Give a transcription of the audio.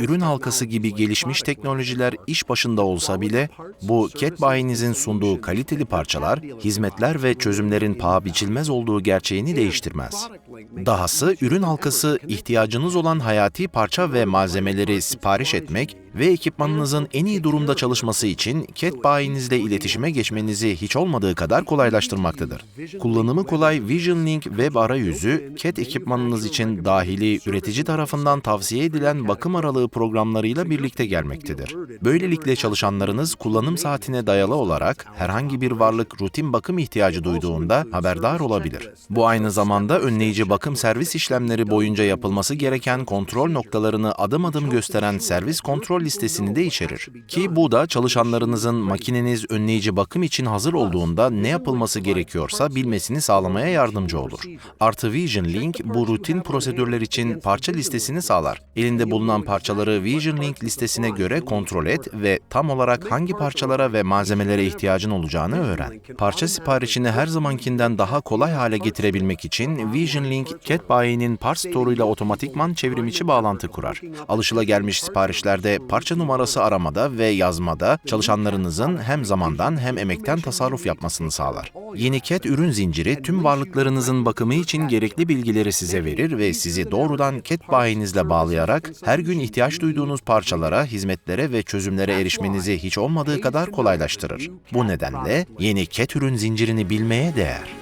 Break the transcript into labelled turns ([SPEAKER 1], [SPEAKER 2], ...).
[SPEAKER 1] Ürün halkası gibi gelişmiş teknolojiler iş başında olsa bile bu CAT bayinizin sunduğu kaliteli parçalar, hizmetler ve çözümlerin paha biçilmez olduğu gerçeğini değiştirmez. Dahası ürün halkası ihtiyacınız olan hayati parça ve malzemeleri sipariş etmek ve ekipmanınızın en iyi durumda çalışması için CAT bayinizle iletişime geçmenizi hiç olmadığı kadar kolaylaştırmaktadır. Kullanımı kolay Vision Link web arayüzü, CAT ekipmanınız için dahili üretici tarafından tavsiye edilen bakım aralığı programlarıyla birlikte gelmektedir. Böylelikle çalışanlarınız kullanım saatine dayalı olarak herhangi bir varlık rutin bakım ihtiyacı duyduğunda haberdar olabilir. Bu aynı zamanda önleyici bakım servis işlemleri boyunca yapılması gereken kontrol noktalarını adım adım gösteren servis kontrol listesini de içerir. Ki bu da çalışanlarınızın makineniz önleyici bakım için hazır olduğunda ne yapılması gerekiyorsa bilmesini sağlamaya yardımcı olur. Artı Vision Link bu rutin prosedürler için parça listesini sağlar. Elinde bulunan parçaları Vision Link listesine göre kontrol et ve tam olarak hangi parçalara ve malzemelere ihtiyacın olacağını öğren. Parça siparişini her zamankinden daha kolay hale getirebilmek için Vision Link, Cat bayinin Parts Store ile otomatikman çevrimiçi bağlantı kurar. Alışılagelmiş siparişlerde parça numarası aramada ve yazmada çalışanlarınızın hem zamandan hem emekten tasarruf yapmasını sağlar. Yeni CAT ürün zinciri tüm varlıklarınızın bakımı için gerekli bilgileri size verir ve sizi doğrudan CAT bayinizle bağlayarak her gün ihtiyaç duyduğunuz parçalara, hizmetlere ve çözümlere erişmenizi hiç olmadığı kadar kolaylaştırır. Bu nedenle yeni CAT ürün zincirini bilmeye değer.